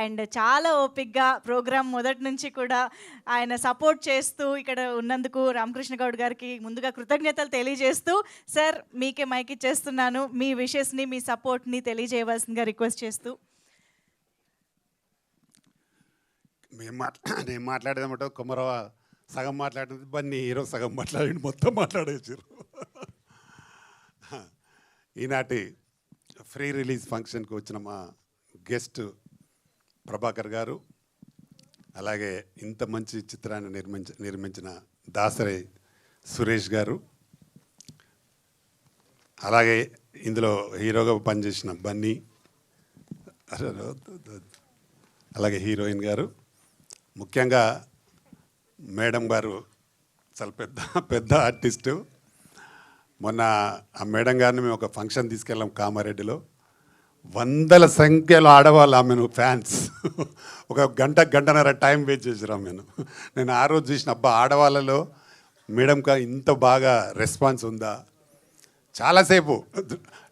And చాలా ఓపిక్గా programme మొదటి నుంచి కూడా ఆయన సపోర్ట్ చేస్తూ ఇక్కడ ఉన్నందుకు రామకృష్ణ గౌడ్ గారికి ముందుగా కృతజ్ఞతలు తెలియజేస్తూ సార్ మీకే మైక్ ఇచ్చేస్తున్నాను. మీ విషెస్ని మీ సపోర్ట్ని తెలియజేయవలసిందిగా రిక్వెస్ట్ చేస్తూ. మేము మాట్లా నేను మాట్లాడేదన్నమాట కుమరవ సగం మాట్లాడేది బన్నీ హీరో సగం మాట్లాడి మొత్తం మాట్లాడేసారు ఈనాటి ఫ్రీ రిలీజ్ ఫంక్షన్కి వచ్చిన మా గెస్ట్ ప్రభాకర్ గారు అలాగే ఇంత మంచి చిత్రాన్ని నిర్మించ నిర్మించిన దాసరి సురేష్ గారు అలాగే ఇందులో హీరోగా పనిచేసిన బన్నీ అలాగే హీరోయిన్ గారు. ముఖ్యంగా మేడం గారు చాలా పెద్ద పెద్ద ఆర్టిస్టు. మొన్న ఆ మేడం గారిని మేము ఒక ఫంక్షన్ తీసుకెళ్ళాం కామారెడ్డిలో. వందల సంఖ్యలో ఆడవాళ్ళు ఆమెను ఫ్యాన్స్. ఒక గంట గంటన్నర టైం వేస్ట్ చేసారు ఆమెను. నేను ఆ రోజు చూసిన అబ్బా ఆడవాళ్ళలో మేడంకా ఇంత బాగా రెస్పాన్స్ ఉందా? చాలాసేపు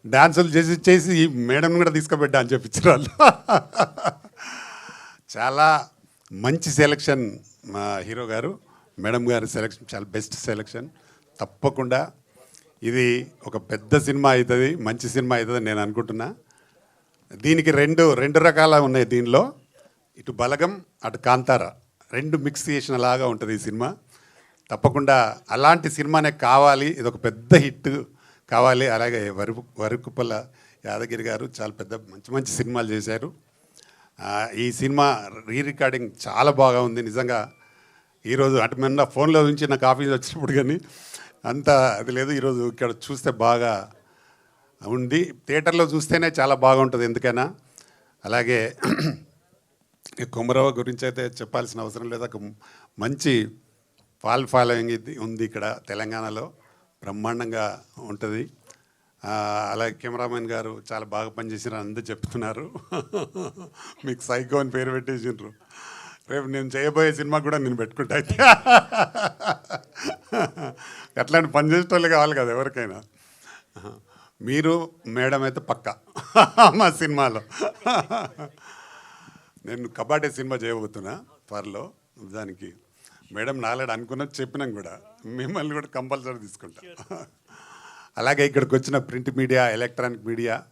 డ్యాన్సులు చేసి చేసి ఈ మేడం కూడా తీసుకుపెట్టా అని చెప్పించారు వాళ్ళు. చాలా మంచి సెలెక్షన్ మా హీరో గారు. మేడం గారి సెలెక్షన్ చాలా బెస్ట్ సెలెక్షన్. తప్పకుండా ఇది ఒక పెద్ద సినిమా అవుతుంది మంచి సినిమా అవుతుంది నేను అనుకుంటున్నా. దీనికి రెండు రెండు రకాల ఉన్నాయి దీనిలో. ఇటు బలగం అటు కాంతార. రెండు మిక్స్ చేసిన లాగా ఉంటుంది ఈ సినిమా. తప్పకుండా అలాంటి సినిమానే కావాలి. ఇది ఒక పెద్ద హిట్ కావాలి. అలాగే వరు వరుకుపల్ల యాదగిరి గారు చాలా పెద్ద మంచి మంచి సినిమాలు చేశారు. ఈ సినిమా రీ రికార్డింగ్ చాలా బాగా ఉంది. నిజంగా ఈరోజు అంటే మొన్న ఫోన్లో నుంచి నాకు ఆఫీస్ వచ్చినప్పుడు కానీ అంత అది లేదు. ఈరోజు ఇక్కడ చూస్తే బాగా ఉంది థియేటర్లో చూస్తేనే చాలా బాగుంటుంది ఎందుకైనా. అలాగే కుమరవ గురించి అయితే చెప్పాల్సిన అవసరం లేదు. ఒక మంచి ఫాల్ ఫాలోయింగ్ ఉంది ఇక్కడ తెలంగాణలో. బ్రహ్మాండంగా ఉంటుంది. అలాగే కెమెరామెన్ గారు చాలా బాగా పనిచేసిన అందరూ చెప్తున్నారు. మీకు సైకో అని పేరు పెట్టేసిండ్రు రేపు నేను చేయబోయే సినిమా కూడా నేను పెట్టుకుంటా. అయితే అట్లాంటి పని చేసేటోళ్ళు కావాలి కదా ఎవరికైనా. మీరు మేడం అయితే పక్కా మా సినిమాలో. నేను కబాడీ సినిమా చేయబోతున్నా త్వరలో దానికి. మేడం నాలాడు అనుకున్నది చెప్పినాం కూడా. మిమ్మల్ని కూడా కంపల్సరీ తీసుకుంటా. అలాగే ఇక్కడికి వచ్చిన ప్రింట్ మీడియా ఎలక్ట్రానిక్ మీడియా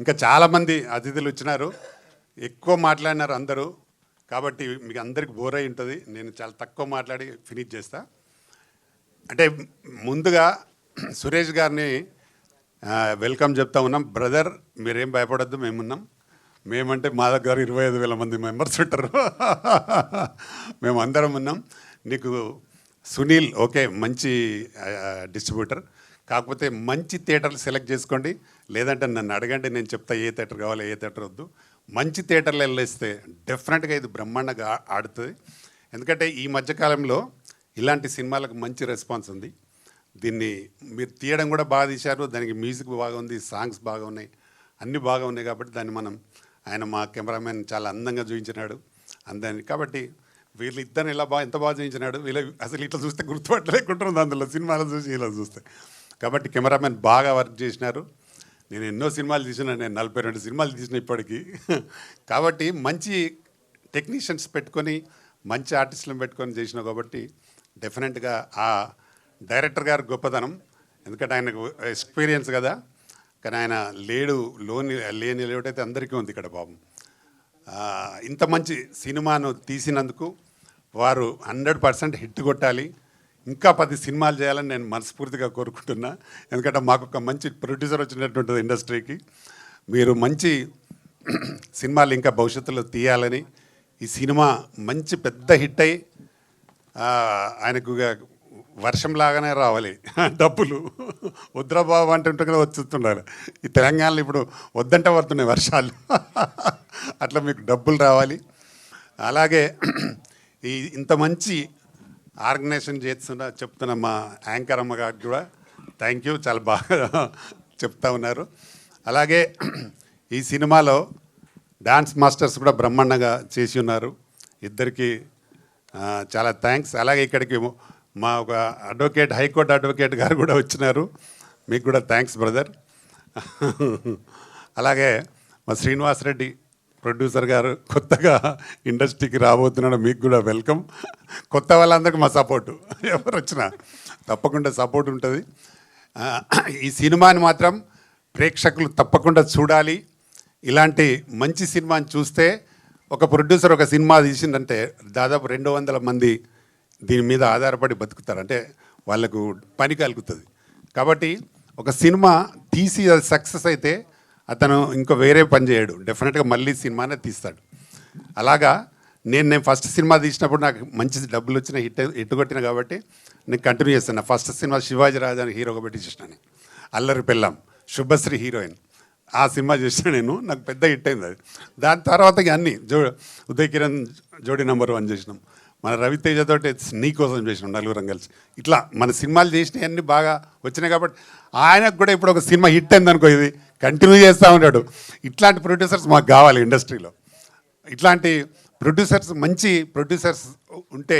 ఇంకా చాలామంది అతిథులు వచ్చినారు. ఎక్కువ మాట్లాడినారు అందరూ. కాబట్టి మీకు అందరికి బోర్ అయి ఉంటుంది. నేను చాలా తక్కువ మాట్లాడి ఫినిష్ చేస్తా. అంటే ముందుగా సురేష్ గారిని వెల్కమ్ చెప్తా ఉన్నాం. బ్రదర్ మీరేం భయపడద్దు మేమున్నాం. మేమంటే మా దగ్గర ఇరవై ఐదు వేల మంది మెంబర్స్ ఉంటారు. మేము అందరం ఉన్నాం. నీకు సునీల్ ఓకే మంచి డిస్ట్రిబ్యూటర్ కాకపోతే మంచి థియేటర్లు సెలెక్ట్ చేసుకోండి. లేదంటే నన్ను అడగండి నేను చెప్తా ఏ థియేటర్ కావాలి ఏ థియేటర్ వద్దు. మంచి థియేటర్లు వెళ్ళేస్తే డెఫినెట్గా ఇది బ్రహ్మాండంగా ఆడుతుంది. ఎందుకంటే ఈ మధ్యకాలంలో ఇలాంటి సినిమాలకు మంచి రెస్పాన్స్ ఉంది. దీన్ని మీరు తీయడం కూడా బాగా తీశారు. దానికి మ్యూజిక్ బాగా ఉంది సాంగ్స్ బాగా ఉన్నాయి అన్నీ బాగా ఉన్నాయి కాబట్టి దాన్ని మనం ఆయన మా కెమెరామెన్ చాలా అందంగా చూపించినాడు. అందాన్ని కాబట్టి వీళ్ళు ఇద్దరిని ఇలా బాగా ఎంత బాగా చూపించినాడు? వీళ్ళ అసలు ఇట్లా చూస్తే గుర్తుపట్టలేకుంటుంది అందులో. సినిమాలు చూసి ఇలా చూస్తే. కాబట్టి కెమెరామెన్ బాగా వర్క్ చేసినారు. నేను ఎన్నో సినిమాలు తీసిన నేను నలభై రెండు సినిమాలు తీసిన ఇప్పటికీ. కాబట్టి మంచి టెక్నీషియన్స్ పెట్టుకొని మంచి ఆర్టిస్టులను పెట్టుకొని చేసినావు కాబట్టి డెఫినెట్గా ఆ డైరెక్టర్ గారు గొప్పతనం. ఎందుకంటే ఆయనకు ఎక్స్పీరియన్స్ కదా. కానీ ఆయన లేడు లోని లేని లేవుటైతే అందరికీ ఉంది ఇక్కడ పాపం ఇంత మంచి సినిమాను తీసినందుకు వారు హండ్రెడ్ పర్సెంట్ హిట్ కొట్టాలి. ఇంకా పది సినిమాలు చేయాలని నేను మనస్ఫూర్తిగా కోరుకుంటున్నా. ఎందుకంటే మాకు ఒక మంచి ప్రొడ్యూసర్ వచ్చినటువంటి ఇండస్ట్రీకి. మీరు మంచి సినిమాలు ఇంకా భవిష్యత్తులో తీయాలని ఈ సినిమా మంచి పెద్ద హిట్ అయి ఆయనకు వర్షం లాగానే రావాలి. డబ్బులు. ఉద్రబాబు అంటుంటే కూడా వచ్చేస్తుండాలి ఈ తెలంగాణలో ఇప్పుడు వద్దంటే పడుతున్నాయి వర్షాలు. అట్లా మీకు డబ్బులు రావాలి. అలాగే ఈ ఇంత మంచి ఆర్గనైజేషన్ చేస్తున్న చెప్తున్న మా యాంకర్ అమ్మ గారికి కూడా థ్యాంక్ యూ. చాలా బాగా చెప్తా ఉన్నారు. అలాగే ఈ సినిమాలో డాన్స్ మాస్టర్స్ కూడా బ్రహ్మాండంగా చేసి ఉన్నారు. ఇద్దరికి చాలా థ్యాంక్స్. అలాగే ఇక్కడికి మా ఒక అడ్వకేట్ హైకోర్టు అడ్వకేట్ గారు కూడా వచ్చినారు. మీకు కూడా థ్యాంక్స్ బ్రదర్. అలాగే మా శ్రీనివాస్ రెడ్డి ప్రొడ్యూసర్ గారు కొత్తగా ఇండస్ట్రీకి రాబోతున్నాడు మీకు కూడా వెల్కమ్. కొత్త వాళ్ళందరికీ మా సపోర్టు. ఎవరు వచ్చినా తప్పకుండా సపోర్ట్ ఉంటుంది. ఈ సినిమాని మాత్రం ప్రేక్షకులు తప్పకుండా చూడాలి. ఇలాంటి మంచి సినిమాని చూస్తే ఒక ప్రొడ్యూసర్ ఒక సినిమా తీసిందంటే దాదాపు రెండు వందల మంది దీని మీద ఆధారపడి బతుకుతారు. అంటే వాళ్ళకు పని కలుగుతుంది. కాబట్టి ఒక సినిమా తీసి అది సక్సెస్ అయితే అతను ఇంకో వేరే పని చేయడు. డెఫినెట్గా మళ్ళీ సినిమానే తీస్తాడు. అలాగా నేను నేను ఫస్ట్ సినిమా తీసినప్పుడు నాకు మంచి డబ్బులు వచ్చిన హిట్ హిట్ కొట్టిన కాబట్టి నేను కంటిన్యూ చేస్తాను నా ఫస్ట్ సినిమా శివాజీ రాజాని హీరోగా పెట్టి చేసినాను అల్లరి పెళ్ళాం శుభశ్రీ హీరోయిన్. ఆ సినిమా చేసిన నేను నాకు పెద్ద హిట్ అయింది అది. దాని తర్వాత ఇక అన్ని జో ఉదయ్ కిరణ్ జోడీ నెంబర్ వన్ చేసినాం. మన రవితేజతో నీ కోసం చేసినాం నలుగురం కలిసి. ఇట్లా మన సినిమాలు చేసినవన్నీ బాగా వచ్చినాయి కాబట్టి ఆయనకు కూడా ఇప్పుడు ఒక సినిమా హిట్ అయింది అనుకో ఇది. కంటిన్యూ చేస్తూ ఉంటాడు. ఇట్లాంటి ప్రొడ్యూసర్స్ మాకు కావాలి ఇండస్ట్రీలో. ఇట్లాంటి ప్రొడ్యూసర్స్ మంచి ప్రొడ్యూసర్స్ ఉంటే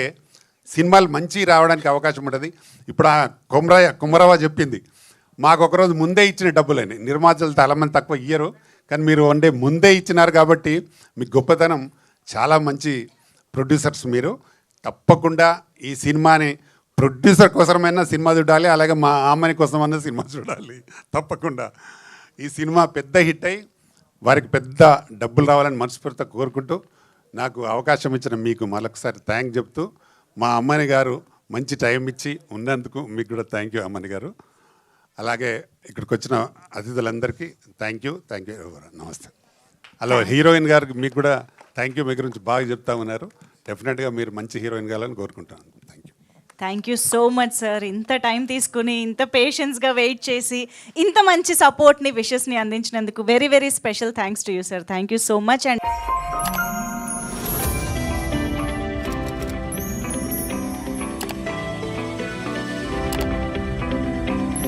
సినిమాలు మంచి రావడానికి అవకాశం ఉంటుంది. ఇప్పుడు ఆ కుమరయ్య కుమరవ చెప్పింది మాకు ఒకరోజు ముందే ఇచ్చిన డబ్బులని. నిర్మాతలు చాలామంది తక్కువ ఇయ్యరు కానీ మీరు వన్ డే ముందే ఇచ్చినారు కాబట్టి మీ గొప్పతనం చాలా మంచి ప్రొడ్యూసర్స్ మీరు తప్పకుండా ఈ సినిమాని ప్రొడ్యూసర్ కోసమైనా సినిమా చూడాలి అలాగే మా అమ్మని కోసమైనా సినిమా చూడాలి. తప్పకుండా. ఈ సినిమా పెద్ద హిట్ అయి వారికి పెద్ద డబ్బులు రావాలని మనస్ఫూర్తిగా కోరుకుంటూ నాకు అవకాశం ఇచ్చిన మీకు మరొకసారి థ్యాంక్ చెప్తూ మా అమ్మని గారు మంచి టైం ఇచ్చి ఉన్నందుకు మీకు కూడా థ్యాంక్ యూ అమ్మని గారు. అలాగే ఇక్కడికి వచ్చిన అతిథులందరికీ థ్యాంక్ యూ థ్యాంక్ యూ నమస్తే. హలో హీరోయిన్ గారికి మీకు కూడా థ్యాంక్ యూ మీ గురించి బాగా చెప్తా ఉన్నారు. డెఫినెట్గా మీరు మంచి హీరోయిన్ కావాలని కోరుకుంటాను thank you thank you so much sir ఇంత టైం తీసుకుని ఇంత పేషెన్స్గా వెయిట్ చేసి ఇంత మంచి సపోర్ట్ని విషెస్ని అందించినందుకు very very special thanks to you sir thank you so much and